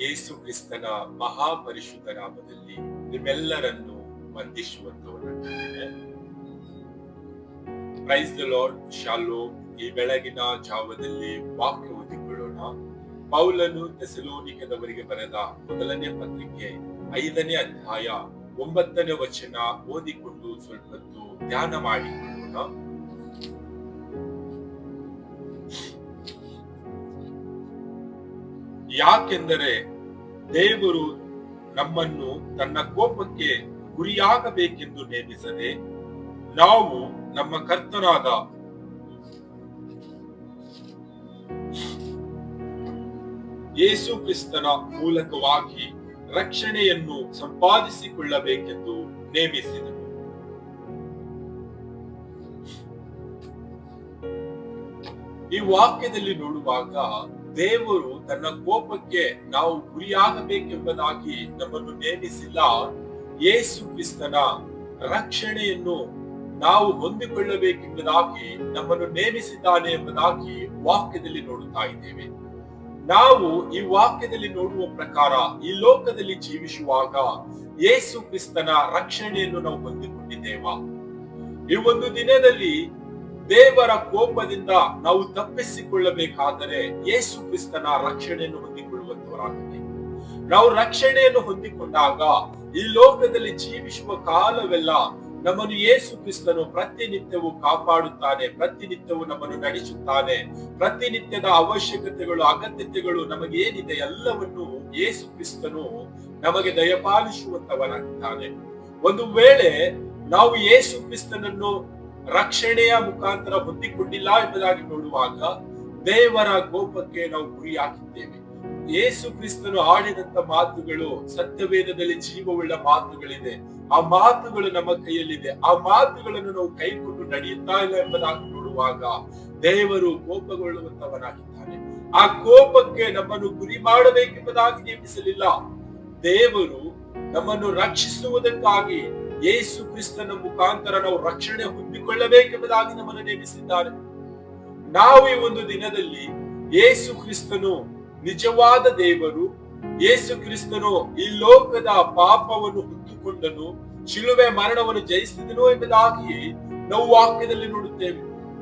ಯೇಸು ಕ್ರಿಸ್ತನ ಮಹಾಪರಿಶುದ್ಧ ನಾಮದಲ್ಲಿ ನಿಮ್ಮೆಲ್ಲರನ್ನು ವಂದಿಸುವಂತವನಾಗಿದ್ದೇನೆ ಪ್ರೈಸ್ ದ ಲಾರ್ಡ್ ಶಾಲೋ ಈ ಬೆಳಗಿನ ಜಾವದಲ್ಲಿ ವಾಕ್ಯ ಓದಿಕೊಳ್ಳೋಣ. ಪೌಲನು ತೆಸಲೋನಿಕದವರಿಗೆ ಬರೆದ ಮೊದಲನೇ ಪತ್ರಿಕೆ ಐದನೇ ಅಧ್ಯಾಯ ಒಂಬತ್ತನೇ ವಚನ ಓದಿಕೊಂಡು ಸ್ವಲ್ಪ ಧ್ಯಾನ ಮಾಡಿಕೊಳ್ಳೋಣ. ಯಾಕೆಂದರೆ ದೇವರು ನಮ್ಮನ್ನು ತನ್ನ ಕೋಪಕ್ಕೆ ಗುರಿಯಾಗಬೇಕೆಂದು ನೇಮಿಸದೆ ನಾವು ನಮ್ಮ ಕರ್ತನಾದ ಯೇಸು ಕ್ರಿಸ್ತನ ಮೂಲಕವಾಗಿ ರಕ್ಷಣೆಯನ್ನು ಸಂಪಾದಿಸಿಕೊಳ್ಳಬೇಕೆಂದು ನೇಮಿಸಿದನು ಈ ವಾಕ್ಯದಲ್ಲಿ ನೋಡುವಾಗ ದೇವರು ತನ್ನ ಕೋಪಕ್ಕೆ ನಾವು ಗುರಿಯಾಗಬೇಕೆಂಬುದಾಗಿ ನಮ್ಮನ್ನು ನೇಮಿಸಿಲ್ಲ. ಯೇಸು ಕ್ರಿಸ್ತನ ರಕ್ಷಣೆಯನ್ನು ನಾವು ಹೊಂದಿಕೊಳ್ಳಬೇಕೆಂಬುದಾಗಿ ನಮ್ಮನ್ನು ನೇಮಿಸಿದ್ದಾನೆ ಎಂಬುದಾಗಿ ವಾಕ್ಯದಲ್ಲಿ ನೋಡುತ್ತಾ ಇದ್ದೇವೆ. ನಾವು ಈ ವಾಕ್ಯದಲ್ಲಿ ನೋಡುವ ಪ್ರಕಾರ ಈ ಲೋಕದಲ್ಲಿ ಜೀವಿಸುವಾಗ ಯೇಸು ಕ್ರಿಸ್ತನ ರಕ್ಷಣೆಯನ್ನು ನಾವು ಹೊಂದಿಕೊಂಡಿದ್ದೇವಾ? ಈ ಒಂದು ದಿನದಲ್ಲಿ ದೇವರ ಕೋಪದಿಂದ ನಾವು ತಪ್ಪಿಸಿಕೊಳ್ಳಬೇಕಾದರೆ ಯೇಸು ಕ್ರಿಸ್ತನ ರಕ್ಷಣೆಯನ್ನು ಹೊಂದಿಕೊಳ್ಳುವಂತವರಾಗಬೇಕು. ನಾವು ರಕ್ಷಣೆಯನ್ನು ಹೊಂದಿಕೊಂಡಾಗ ಈ ಲೋಕದಲ್ಲಿ ಜೀವಿಸುವ ಕಾಲವೆಲ್ಲ ನಮ್ಮನ್ನು ಯೇಸು ಕ್ರಿಸ್ತನು ಪ್ರತಿನಿತ್ಯವೂ ಕಾಪಾಡುತ್ತಾನೆ, ಪ್ರತಿನಿತ್ಯವೂ ನಮ್ಮನ್ನು ನಡೆಸುತ್ತಾನೆ, ಪ್ರತಿನಿತ್ಯದ ಅವಶ್ಯಕತೆಗಳು, ಅಗತ್ಯತೆಗಳು ನಮಗೆ ಏನಿದೆ ಎಲ್ಲವನ್ನು ಯೇಸು ಕ್ರಿಸ್ತನು ನಮಗೆ ದಯಪಾಲಿಸುವಂತವನಾಗಿದ್ದಾನೆ. ಒಂದು ವೇಳೆ ನಾವು ಯೇಸು ಕ್ರಿಸ್ತನನ್ನು ರಕ್ಷಣೆಯ ಮುಖಾಂತರ ಹೊಂದಿಕೊಂಡಿಲ್ಲ ಎಂಬುದಾಗಿ ನೋಡುವಾಗ ದೇವರ ಕೋಪಕ್ಕೆ ನಾವು ಗುರಿಯಾಗಿದ್ದೇವೆ. ಯೇಸು ಕ್ರಿಸ್ತನು ಆಡಿದಂತ ಮಾತುಗಳು, ಸತ್ಯವೇದದಲ್ಲಿ ಜೀವವುಳ್ಳ ಮಾತುಗಳಿದೆ. ಆ ಮಾತುಗಳು ನಮ್ಮ ಕೈಯಲ್ಲಿದೆ. ಆ ಮಾತುಗಳನ್ನು ನಾವು ಕೈಕೊಂಡು ನಡೆಯುತ್ತಾ ಇಲ್ಲ ಎಂಬುದಾಗಿ ನೋಡುವಾಗ ದೇವರು ಕೋಪಗೊಳ್ಳುವಂತವನಾಗಿದ್ದಾನೆ. ಆ ಕೋಪಕ್ಕೆ ನಮ್ಮನ್ನು ಗುರಿ ಮಾಡಬೇಕೆಂಬುದಾಗಿ ನೇಮಿಸಲಿಲ್ಲ ದೇವರು ನಮ್ಮನ್ನು ರಕ್ಷಿಸುವುದಕ್ಕಾಗಿ ಯೇಸು ಕ್ರಿಸ್ತನ ಮುಖಾಂತರ ನಾವು ರಕ್ಷಣೆ ಹೊಂದಿಕೊಳ್ಳಬೇಕೆಂಬುದಾಗಿ ನಮ್ಮನ್ನು ನೇಮಿಸಿದ್ದಾರೆ. ನಾವು ಈ ಒಂದು ದಿನದಲ್ಲಿ ಯೇಸು ಕ್ರಿಸ್ತನು ನಿಜವಾದ ದೇವರು, ಯೇಸು ಕ್ರಿಸ್ತನು ಈ ಲೋಕದ ಪಾಪವನ್ನು ಹೊತ್ತುಕೊಂಡನು ಶಿಲುವೆ ಮರಣವನ್ನು ಜಯಿಸಿದನು ಎಂಬುದಾಗಿ ನಾವು ವಾಕ್ಯದಲ್ಲಿ ನೋಡುತ್ತೇವೆ.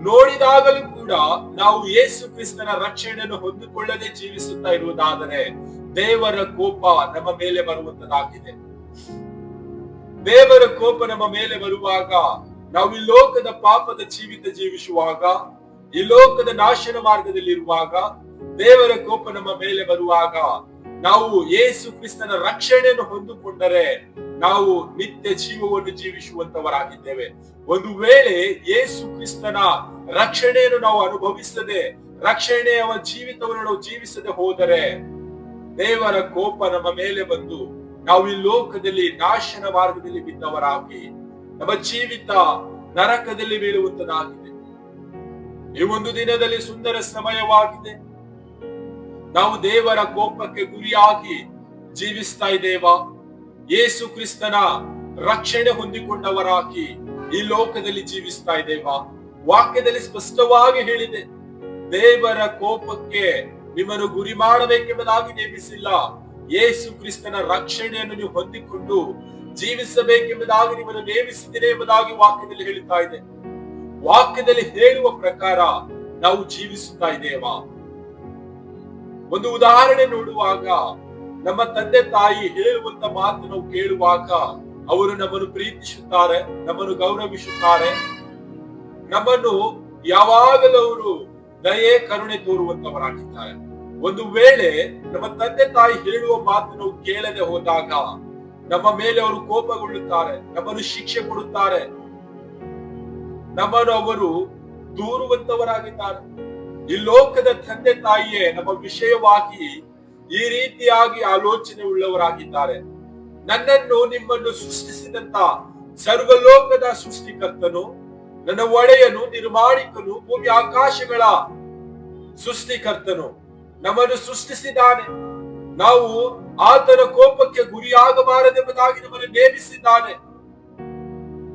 ನೋಡಿದಾಗಲೂ ಕೂಡ ನಾವು ಯೇಸು ಕ್ರಿಸ್ತನ ರಕ್ಷಣೆಯನ್ನು ಹೊಂದಿಕೊಳ್ಳದೆ ಜೀವಿಸುತ್ತಾ ಇರುವುದಾದರೆ ದೇವರ ಕೋಪ ನಮ್ಮ ಮೇಲೆ ಬರುವಂತದಾಗಿದೆ. ದೇವರ ಕೋಪ ನಮ್ಮ ಮೇಲೆ ಬರುವಾಗ, ನಾವು ಈ ಲೋಕದ ಪಾಪದ ಜೀವಿತ ಜೀವಿಸುವಾಗ, ಈ ಲೋಕದ ನಾಶನ ಮಾರ್ಗದಲ್ಲಿರುವಾಗ, ದೇವರ ಕೋಪ ನಮ್ಮ ಮೇಲೆ ಬರುವಾಗ, ನಾವು ಯೇಸು ಕ್ರಿಸ್ತನ ರಕ್ಷಣೆಯನ್ನು ಹೊಂದಿಕೊಂಡರೆ ನಾವು ನಿತ್ಯ ಜೀವವನ್ನು ಜೀವಿಸುವಂತವರಾಗಿದ್ದೇವೆ. ಒಂದು ವೇಳೆ ಯೇಸು ಕ್ರಿಸ್ತನ ರಕ್ಷಣೆಯನ್ನು ನಾವು ಅನುಭವಿಸದೆ, ರಕ್ಷಣೆಯ ಜೀವಿತವನ್ನು ನಾವು ಜೀವಿಸದೆ ಹೋದರೆ, ದೇವರ ಕೋಪ ನಮ್ಮ ಮೇಲೆ ಬಂದು ನಾವು ಈ ಲೋಕದಲ್ಲಿ ನಾಶನ ಮಾರ್ಗದಲ್ಲಿ ಬಿದ್ದವರಾಗಿ, ನಮ್ಮ ಜೀವಿತ ನರಕದಲ್ಲಿ ಬೀಳುವಂತದಾಗಿದೆ. ಈ ಒಂದು ದಿನದಲ್ಲಿ ಸುಂದರ ಸಮಯವಾಗಿದೆ. ನಾವು ದೇವರ ಕೋಪಕ್ಕೆ ಗುರಿಯಾಗಿ ಜೀವಿಸ್ತಾ ಇದ್ದೇವಾ? ಯೇಸು ಕ್ರಿಸ್ತನ ರಕ್ಷಣೆ ಹೊಂದಿಕೊಂಡವರಾಗಿ ಈ ಲೋಕದಲ್ಲಿ ಜೀವಿಸ್ತಾ ಇದ್ದೇವಾ? ವಾಕ್ಯದಲ್ಲಿ ಸ್ಪಷ್ಟವಾಗಿ ಹೇಳಿದೆ, ದೇವರ ಕೋಪಕ್ಕೆ ನಿಮ್ಮನ್ನು ಗುರಿ ಮಾಡಬೇಕೆಂಬುದಾಗಿ ನೇಮಿಸಿಲ್ಲ. ಯೇಸು ಕ್ರಿಸ್ತನ ರಕ್ಷಣೆಯನ್ನು ನೀವು ಹೊಂದಿಕೊಂಡು ಜೀವಿಸಬೇಕೆಂಬುದಾಗಿ ನಿಮ್ಮನ್ನು ನೇಮಿಸಿದ್ದೇನೆ ಎಂಬುದಾಗಿ ವಾಕ್ಯದಲ್ಲಿ ಹೇಳುತ್ತಾ ಇದೆ. ವಾಕ್ಯದಲ್ಲಿ ಹೇಳುವ ಪ್ರಕಾರ ನಾವು ಜೀವಿಸುತ್ತಾ ಇದ್ದೇವಾ? ಒಂದು ಉದಾಹರಣೆ ನೋಡುವಾಗ ನಮ್ಮ ತಂದೆ ತಾಯಿ ಹೇಳುವಂತ ಮಾತು ನಾವು ಕೇಳುವಾಗ ಅವರು ನಮ್ಮನ್ನು ಪ್ರೀತಿಸುತ್ತಾರೆ, ನಮ್ಮನ್ನು ಗೌರವಿಸುತ್ತಾರೆ. ನಮ್ಮನ್ನು ಯಾವಾಗಲೂ ಅವರು ದಯೆ, ಕರುಣೆ ತೋರುವಂತವರಾಗಿದ್ದಾರೆ. ಒಂದು ವೇಳೆ ನಮ್ಮ ತಂದೆ ತಾಯಿ ಹೇಳುವ ಮಾತನ್ನು ಕೇಳದೆ ಹೋದಾಗ ನಮ್ಮ ಮೇಲೆ ಅವರು ಕೋಪಗೊಳ್ಳುತ್ತಾರೆ, ನಮ್ಮನ್ನು ಶಿಕ್ಷೆ ಕೊಡುತ್ತಾರೆ. ನಮ್ಮನ್ನು ಅವರು ದೂರುವಂತವರಾಗಿದ್ದಾರೆ. ಈ ಲೋಕದ ತಂದೆ ತಾಯಿಯೇ ನಮ್ಮ ವಿಷಯವಾಗಿ ಈ ರೀತಿಯಾಗಿ ಆಲೋಚನೆ ಉಳ್ಳವರಾಗಿದ್ದಾರೆ. ನನ್ನನ್ನು ನಿಮ್ಮನ್ನು ಸೃಷ್ಟಿಸಿದಂತ ಸರ್ವಲೋಕದ ಸೃಷ್ಟಿಕರ್ತನು, ನನ್ನ ಒಡೆಯನು, ನಿರ್ಮಾಣಿಕನು, ಭೂಮಿ ಆಕಾಶಗಳ ಸೃಷ್ಟಿಕರ್ತನು. ನಮ್ಮನ್ನು ಸೃಷ್ಟಿಸಿದ್ದಾನೆ. ನಾವು ಆತನ ಕೋಪಕ್ಕೆ ಗುರಿಯಾಗಬಾರದೆಂಬುದಾಗಿ ನಮ್ಮನ್ನು ನೇಮಿಸಿದ್ದಾನೆ.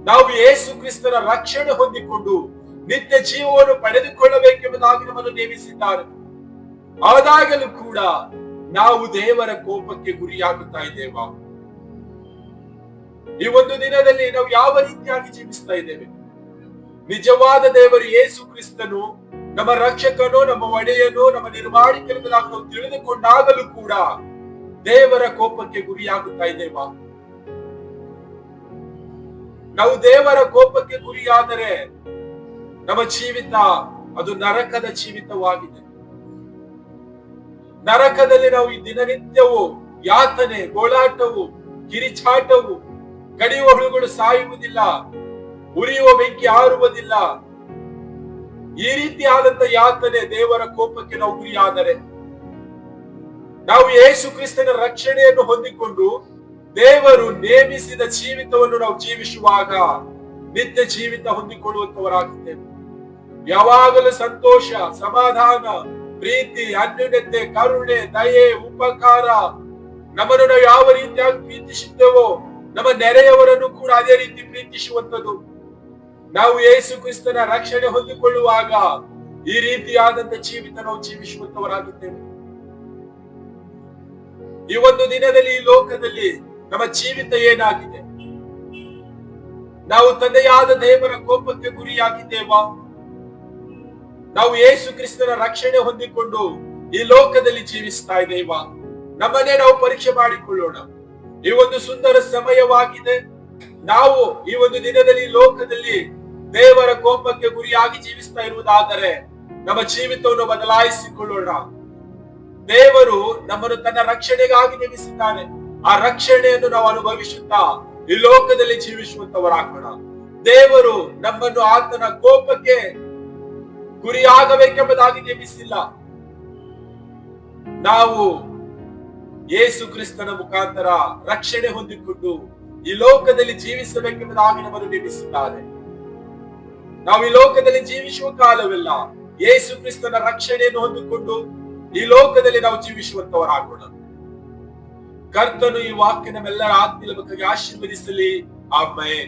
ನಾವು ಯೇಸು ಕ್ರಿಸ್ತನ ರಕ್ಷಣೆ ಹೊಂದಿಕೊಂಡು ನಿತ್ಯ ಜೀವವನ್ನು ಪಡೆದುಕೊಳ್ಳಬೇಕೆಂಬುದಾಗಿ ನಮ್ಮನ್ನು ನೇಮಿಸಿದ್ದಾರೆ ಆದಾಗಲೂ ಕೂಡ ನಾವು ದೇವರ ಕೋಪಕ್ಕೆ ಗುರಿಯಾಗುತ್ತಾ ಇದ್ದೇವಾ? ಈ ಒಂದು ದಿನದಲ್ಲಿ ನಾವು ಯಾವ ರೀತಿಯಾಗಿ ಜೀವಿಸ್ತಾ ಇದ್ದೇವೆ? ನಿಜವಾದ ದೇವರು ಯೇಸು ಕ್ರಿಸ್ತನು ನಮ್ಮ ರಕ್ಷಕನು, ನಮ್ಮ ಒಡೆಯನು, ನಮ್ಮ ನಿರ್ಮಾಣಿಕರನ್ನಾಗಿ ನಾವು ತಿಳಿದುಕೊಂಡಾಗಲೂ ಕೂಡ ದೇವರ ಕೋಪಕ್ಕೆ ಗುರಿಯಾಗುತ್ತಾ ಇದ್ದೇವಾ? ನಾವು ದೇವರ ಕೋಪಕ್ಕೆ ಗುರಿಯಾದರೆ ನಮ್ಮ ಜೀವಿತ ಅದು ನರಕದ ಜೀವಿತವಾಗಿದೆ. ನರಕದಲ್ಲಿ ನಾವು ಈ ದಿನನಿತ್ಯವು ಯಾತನೆ ಗೋಳಾಟವು ಕಿರಿಚಾಟವು, ಕಡಿಯುವ ಹುಳುಗಳು ಸಾಯುವುದಿಲ್ಲ, ಉರಿಯುವ ಬೆಂಕಿ ಆರುವುದಿಲ್ಲ ಈ ರೀತಿಯಾದಂತ ಯಾತನೆ ದೇವರ ಕೋಪಕ್ಕೆ ನಾವು ಗುರಿಯಾದರೆ, ನಾವು ಯೇಸು ಕ್ರಿಸ್ತನ ರಕ್ಷಣೆಯನ್ನು ಹೊಂದಿಕೊಂಡು ದೇವರು ನೇಮಿಸಿದ ಜೀವಿತವನ್ನು ನಾವು ಜೀವಿಸುವಾಗ ನಿತ್ಯ ಜೀವಿತ ಹೊಂದಿಕೊಳ್ಳುವಂತವರಾಗುತ್ತೇವೆ. ಯಾವಾಗಲೂ ಸಂತೋಷ, ಸಮಾಧಾನ, ಪ್ರೀತಿ, ಅನ್ಯೋನ್ಯತೆ, ಕರುಣೆ, ದಯೆ, ಉಪಕಾರ ನಮ್ಮನ್ನು ನಾವು ಯಾವ ರೀತಿಯಾಗಿ ಪ್ರೀತಿಸುತ್ತೇವೋ, ನಮ್ಮ ನೆರೆಯವರನ್ನು ಕೂಡ ಅದೇ ರೀತಿ ಪ್ರೀತಿಸುವಂತದ್ದು ನಾವು ಯೇಸು ಕ್ರಿಸ್ತನ ರಕ್ಷಣೆ ಹೊಂದಿಕೊಳ್ಳುವಾಗ ಈ ರೀತಿಯಾದಂತ ಜೀವಿತ ನಾವು ಜೀವಿಸುವಂತವರಾಗುತ್ತೇವೆ ಈ ಒಂದು ದಿನದಲ್ಲಿ ಈ ಲೋಕದಲ್ಲಿ ನಮ್ಮ ಜೀವಿತ ಏನಾಗಿದೆ? ನಾವು ತಂದೆಯಾದ ದೇವರ ಕೋಪಕ್ಕೆ ಗುರಿಯಾಗಿದ್ದೇವಾ? ನಾವು ಯೇಸು ಕ್ರಿಸ್ತನ ರಕ್ಷಣೆ ಹೊಂದಿಕೊಂಡು ಈ ಲೋಕದಲ್ಲಿ ಜೀವಿಸ್ತಾ ಇದ್ದೇವಾ? ನಮ್ಮನ್ನೇ ನಾವು ಪರೀಕ್ಷೆ ಮಾಡಿಕೊಳ್ಳೋಣ. ಈ ಒಂದು ಸುಂದರ ಸಮಯವಾಗಿದೆ. ನಾವು ಈ ಒಂದು ದಿನದಲ್ಲಿ ಲೋಕದಲ್ಲಿ ದೇವರ ಕೋಪಕ್ಕೆ ಗುರಿಯಾಗಿ ಜೀವಿಸ್ತಾ ಇರುವುದಾದರೆ ನಮ್ಮ ಜೀವಿತವನ್ನು ಬದಲಾಯಿಸಿಕೊಳ್ಳೋಣ. ದೇವರು ನಮ್ಮನ್ನು ತನ್ನ ರಕ್ಷಣೆಗಾಗಿ ನೇಮಿಸಿದ್ದಾನೆ. ಆ ರಕ್ಷಣೆಯನ್ನು ನಾವು ಅನುಭವಿಸುತ್ತಾ ಈ ಲೋಕದಲ್ಲಿ ಜೀವಿಸುವಂತವರಾಗೋಣ. ದೇವರು ನಮ್ಮನ್ನು ಆತನ ಕೋಪಕ್ಕೆ ಗುರಿಯಾಗಬೇಕೆಂಬುದಾಗಿ ನೇಮಿಸಿಲ್ಲ. ನಾವು ಯೇಸು ಕ್ರಿಸ್ತನ ಮುಖಾಂತರ ರಕ್ಷಣೆ ಹೊಂದಿಕೊಂಡು ಈ ಲೋಕದಲ್ಲಿ ಜೀವಿಸಬೇಕೆಂಬುದಾಗಿ ನಮ್ಮನ್ನು ನೇಮಿಸಿದ್ದಾರೆ ನಾವು ಈ ಲೋಕದಲ್ಲಿ ಜೀವಿಸುವ ಕಾಲವೆಲ್ಲ ಯೇಸು ಕ್ರಿಸ್ತನ ರಕ್ಷಣೆಯನ್ನು ಹೊಂದಿಕೊಂಡು ಈ ಲೋಕದಲ್ಲಿ ನಾವು ಜೀವಿಸುವಂತವರಾಗೋಣ. ಕರ್ತನು ಈ ವಾಕ್ಯ ನಮ್ಮೆಲ್ಲರ ಆತ್ಮೀಯ ಮಕ್ಕಳಿಗೆ ಆಶೀರ್ವದಿಸಲಿ. ಆಮೇಲೆ